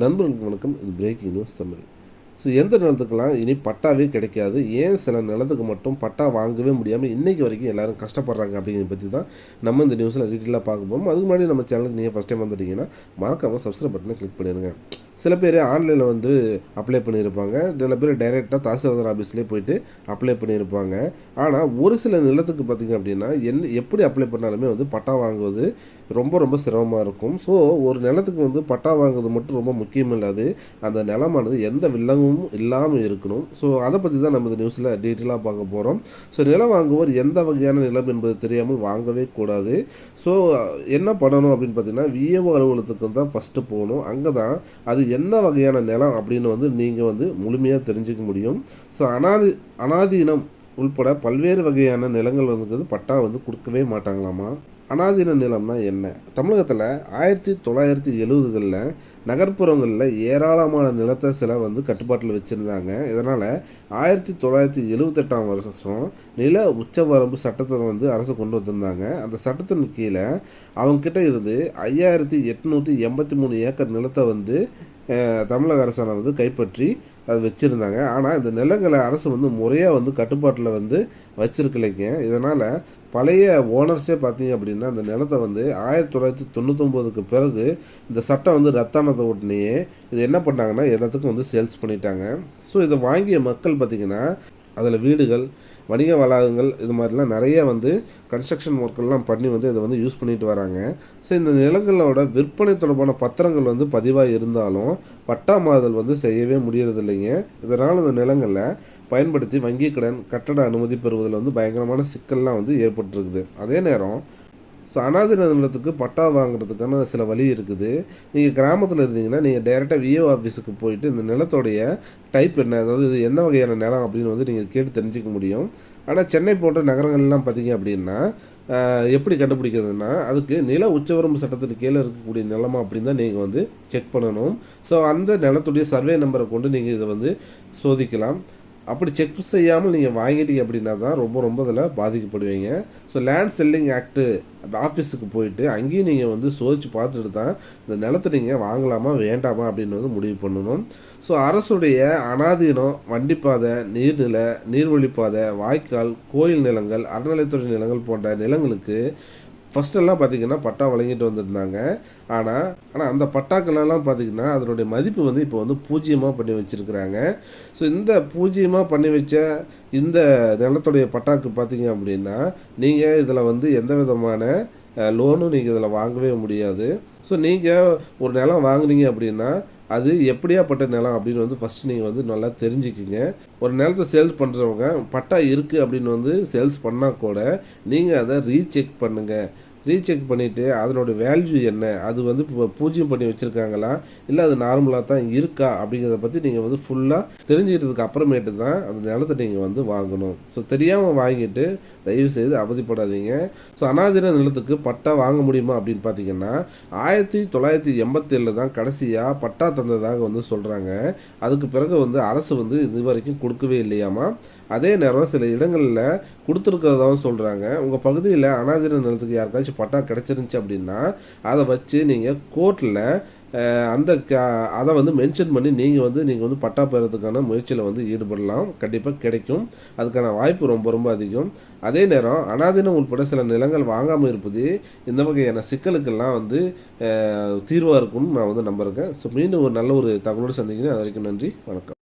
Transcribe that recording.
நண்பர்களுக்கு வணக்கம். இது பிரேக்கிங் நியூஸ் தமிழ். ஸோ எந்த நிலத்துக்கெல்லாம் இனி பட்டாவே கிடைக்காது ஏன் சில நிலத்துக்கு மட்டும் பட்டா வாங்கவே முடியாமல் இன்னைக்கு வரைக்கும் எல்லாரும் கஷ்டப்படுறாங்க அப்படிங்கிறத பற்றி தான் நம்ம இந்த நியூஸில் டீட்டெயிலாக பார்க்க போகிறோம் அதுக்கு முன்னாடி நம்ம சேனலுக்கு நீங்கள் ஃபஸ்ட் டைம் வந்துட்டீங்கன்னா மறக்காமல் சப்ஸ்கிரைப் பட்டனை கிளிக் பண்ணிடுங்க. சில பேர் ஆன்லைனில் வந்து அப்ளை பண்ணியிருப்பாங்க. சில பேர் டைரெக்டாக தாசில்தார் ஆஃபீஸ்லேயே போயிட்டு அப்ளை பண்ணியிருப்பாங்க. ஆனால் ஒரு சில நிலத்துக்கு பார்த்திங்க அப்படின்னா என்ன எப்படி அப்ளை பண்ணாலுமே வந்து பட்டா வாங்குவது ரொம்ப ரொம்ப சிரமமாக இருக்கும். ஸோ ஒரு நிலத்துக்கு வந்து பட்டா வாங்குறது மட்டும் ரொம்ப முக்கியம் இல்லாது அந்த நிலமானது எந்த வில்லங்கமும் இல்லாமல் இருக்கணும். ஸோ அதை பற்றி தான் நம்ம இந்த நியூஸில் டீட்டெயிலாக பார்க்க போகிறோம் ஸோ நிலம் வாங்குவோர் எந்த வகையான நிலம் என்பது தெரியாமல் வாங்கவே கூடாது. ஸோ என்ன பண்ணணும் அப்படின்னு பார்த்தீங்கன்னா விஏஓ அலுவலகத்துக்கு தான் ஃபஸ்ட்டு போகணும். அங்கே தான் அது என்ன வகையான நிலம் அப்படின்னு வந்து நீங்கள் வந்து முழுமையாக தெரிஞ்சுக்க முடியும். ஸோ அனாதி அனாதீனம் உள்பட பல்வேறு வகையான நிலங்கள் வந்து பட்டா வந்து கொடுக்கவே மாட்டாங்களாமா? அனாதீன நிலம்னா என்ன? தமிழகத்தில் ஆயிரத்தி தொள்ளாயிரத்தி எழுபதுகளில் நகர்ப்புறங்களில் ஏராளமான நிலத்தை சில வந்து கட்டுப்பாட்டில் வச்சுருந்தாங்க. இதனால் ஆயிரத்தி தொள்ளாயிரத்தி எழுபத்தெட்டாம் வருஷம் நில உச்சவரம்பு சட்டத்தை வந்து அரசு கொண்டு வந்திருந்தாங்க. அந்த சட்டத்தின் கீழே அவங்கக்கிட்ட இருந்து ஐயாயிரத்தி எட்நூற்றி எண்பத்தி மூணு ஏக்கர் நிலத்தை வந்து தமிழக அரசாங்கம் வந்து கைப்பற்றி அது வச்சுருந்தாங்க. ஆனால் இந்த நிலங்களை அரசு வந்து முறையாக வந்து கட்டுப்பாட்டில் வந்து வச்சுருக்கலைங்க. இதனால் பழைய ஓனர்ஸே பார்த்தீங்க அப்படின்னா அந்த நிலத்தை வந்து ஆயிரத்தி தொள்ளாயிரத்தி தொண்ணூத்தொம்போதுக்கு பிறகு இந்த சட்டம் வந்து ரத்தானதை உடனேயே இது என்ன பண்ணாங்கன்னா எல்லாத்துக்கும் வந்து சேல்ஸ் பண்ணிட்டாங்க. ஸோ இதை வாங்கிய மக்கள் பார்த்திங்கன்னா அதில் வீடுகள் வணிக வளாகங்கள் இது மாதிரிலாம் நிறைய வந்து கன்ஸ்ட்ரக்ஷன் ஒர்க்கெல்லாம் பண்ணி வந்து இதை வந்து யூஸ் பண்ணிட்டு வராங்க. ஸோ இந்த நிலங்களோட விற்பனை தொடர்பான பத்திரங்கள் வந்து பதிவாக இருந்தாலும் பட்டா மாறுதல் வந்து செய்யவே முடியறது இல்லைங்க இதனால் இந்த நிலங்களை பயன்படுத்தி வங்கி கடன் கட்டட அனுமதி பெறுவதில் வந்து பயங்கரமான சிக்கல்லாம் வந்து ஏற்பட்டிருக்குது. அதே நேரம் ஸோ அனாதின நிலத்துக்கு பட்டா வாங்குறதுக்கான சில வழி இருக்குது. நீங்கள் கிராமத்தில் இருந்தீங்கன்னா நீங்கள் டைரெக்டாக விஏஓ ஆஃபீஸுக்கு போயிட்டு இந்த நிலத்தோடைய டைப் என்ன? அதாவது இது என்ன வகையான நிலம் அப்படின்னு வந்து நீங்கள் கேட்டு தெரிஞ்சுக்க முடியும். ஆனால் சென்னை போன்ற நகரங்கள்லாம் பார்த்தீங்க அப்படின்னா எப்படி கண்டுபிடிக்கிறதுனா அதுக்கு நில உச்சவரம்பு சட்டத்தின் கீழே இருக்கக்கூடிய நிலமா அப்படின்னு தான் நீங்கள் வந்து செக் பண்ணணும். ஸோ அந்த நிலத்துடைய சர்வே நம்பரை கொண்டு நீங்கள் இதை வந்து சோதிக்கலாம். அப்படி செக் செய்யாமல் நீங்கள் வாங்கிட்டீங்க அப்படின்னா தான் ரொம்ப ரொம்ப இதில் பாதிக்கப்படுவீங்க. ஸோ லேண்ட் செல்லிங் ஆக்ட்டு ஆஃபீஸுக்கு போயிட்டு அங்கேயும் நீங்கள் வந்து சோதிச்சு பார்த்துட்டு தான் இந்த நிலத்தை நீங்கள் வாங்கலாமா வேண்டாமா அப்படின்னு வந்து முடிவு பண்ணணும். ஸோ அரசுடைய அனாதீனம் வண்டிப்பாதை நீர்நிலை நீர்வழிப்பாதை வாய்க்கால் கோயில் நிலங்கள் அறநிலைத்துறை நிலங்கள் போன்ற நிலங்களுக்கு ஃபஸ்ட்டெல்லாம் பார்த்திங்கன்னா பார்த்தீங்கன்னா பட்டா வழங்கிட்டு வந்திருந்தாங்க. ஆனால் ஆனால் அந்த பட்டாக்கள் பார்த்திங்கன்னா பார்த்தீங்கன்னா அதனுடைய மதிப்பு வந்து இப்போ வந்து பூஜ்ஜியமாக பண்ணி வச்சிருக்கிறாங்க. ஸோ இந்த பூஜ்ஜியமாக பண்ணி வச்ச இந்த நிலத்துடைய பட்டாக்கு பார்த்தீங்க அப்படின்னா நீங்கள் இதில் வந்து எந்த விதமான லோனும் நீங்கள் இதில் வாங்கவே முடியாது. ஸோ நீங்கள் ஒரு நிலம் வாங்குனீங்க அப்படின்னா அது எப்படியாப்பட்ட நிலம் அப்படின்னு வந்து ஃபஸ்ட்டு நீங்கள் வந்து நல்லா தெரிஞ்சுக்கிங்க. ஒரு நிலத்தை சேல்ஸ் பண்ணுறவங்க பட்டா இருக்குது அப்படின்னு வந்து சேல்ஸ் பண்ணால் கூட நீங்கள் அதை ரீசெக் பண்ணுங்கள் ரீசெக் பண்ணிவிட்டு அதனோட வேல்யூ என்ன? அது வந்து இப்போ பூஜ்ஜியம் பண்ணி வச்சுருக்காங்களா? இல்லை அது நார்மலாக தான் இருக்கா? அப்படிங்கிறத பற்றி நீங்கள் வந்து ஃபுல்லாக தெரிஞ்சுக்கிட்டதுக்கு அப்புறமேட்டு தான் அந்த நிலத்தை நீங்கள் வந்து வாங்கணும். ஸோ தெரியாமல் வாங்கிட்டு தயவு செய்து அவதிப்படாதீங்க. ஸோ அனாதின நிலத்துக்கு பட்டா வாங்க முடியுமா அப்படின்னு பார்த்தீங்கன்னா ஆயிரத்தி தொள்ளாயிரத்தி எண்பத்தேழில் தான் கடைசியாக பட்டா தந்ததாக வந்து சொல்கிறாங்க அதுக்கு பிறகு வந்து அரசு வந்து இது வரைக்கும் கொடுக்கவே இல்லையாமா? அதே நேரம் சில இடங்களில் கொடுத்துருக்கிறதாவும் சொல்கிறாங்க உங்கள் பகுதியில் அனாதீன நிலத்துக்கு யாருக்காச்சும் பட்டா கிடச்சிருந்துச்சு அப்படின்னா அதை வச்சு நீங்கள் கோர்ட்டில் அந்த க அதை வந்து மென்ஷன் பண்ணி நீங்கள் வந்து நீங்கள் வந்து பட்டா பெறதுக்கான முயற்சியில் வந்து ஈடுபடலாம். கண்டிப்பாக கிடைக்கும். அதுக்கான வாய்ப்பு ரொம்ப ரொம்ப அதிகம். அதே நேரம் அனாதீனம் உட்பட சில நிலங்கள் வாங்காமல் இருப்பது இந்த வகையான சிக்கலுக்கெல்லாம் வந்து தீர்வாக இருக்கும்னு நான் வந்து நம்புறேன் ஸோ மீண்டும் ஒரு நல்ல ஒரு தகவலோடு சந்திக்கிறேன். அது வரைக்கும் நன்றி. வணக்கம்.